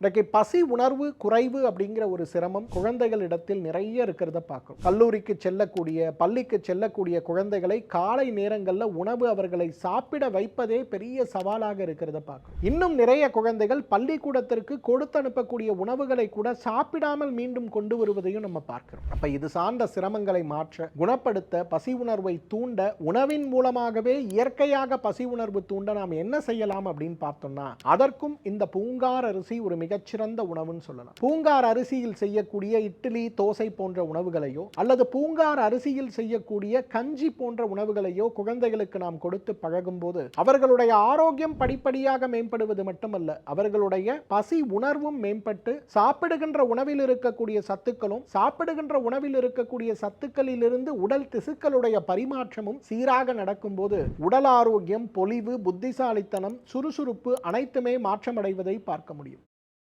இன்றைக்கு பசி உணர்வு குறைவு அப்படிங்கிற ஒரு சிரமம் குழந்தைகளிடத்தில் நிறைய இருக்கிறத பார்க்கும் கல்லூரிக்கு செல்லக்கூடிய பள்ளிக்கு செல்லக்கூடிய குழந்தைகளை காலை நேரங்களில் உணவு அவர்களை சாப்பிட வைப்பதே பெரிய சவாலாக இருக்கிறத பார்க்கும் இன்னும் நிறைய குழந்தைகள் பள்ளிக்கூடத்திற்கு கொடுத்து அனுப்பக்கூடிய உணவுகளை கூட சாப்பிடாமல் மீண்டும் கொண்டு வருவதையும் நம்ம பார்க்கிறோம். அப்ப இது சார்ந்த சிரமங்களை மாற்ற குணப்படுத்த பசி உணர்வை தூண்ட உணவின் மூலமாகவே இயற்கையாக பசி உணர்வு தூண்ட நாம் என்ன செய்யலாம் அப்படின்னு பார்த்தோம்னா அதற்கும் இந்த பூங்கார் அரிசி ஒரு மிகச்சிறந்த உணவுன்னு சொல்லலாம். பூங்கார் அரிசியில் செய்யக்கூடிய இட்லி தோசை போன்ற உணவுகளையோ அல்லது பூங்கார் அரிசியில் செய்யக்கூடிய கஞ்சி போன்ற உணவுகளையோ குழந்தைகளுக்கு நாம் கொடுத்து பழகும்போது அவர்களுடைய ஆரோக்கியம் படிப்படியாக மேம்படுவது மட்டுமல்ல அவர்களுடைய பசி உணர்வும் மேம்பட்டு சாப்பிடுகின்ற உணவில் இருக்கக்கூடிய சத்துக்களும் சாப்பிடுகின்ற உணவில் இருக்கக்கூடிய சத்துக்களிலிருந்து உடல் திசுக்களுடைய பரிமாற்றமும் சீராக நடக்கும்போது உடல் ஆரோக்கியம் பொலிவு புத்திசாலித்தனம் சுறுசுறுப்பு அனைத்துமே மாற்றமடைவதை பார்க்க முடியும்.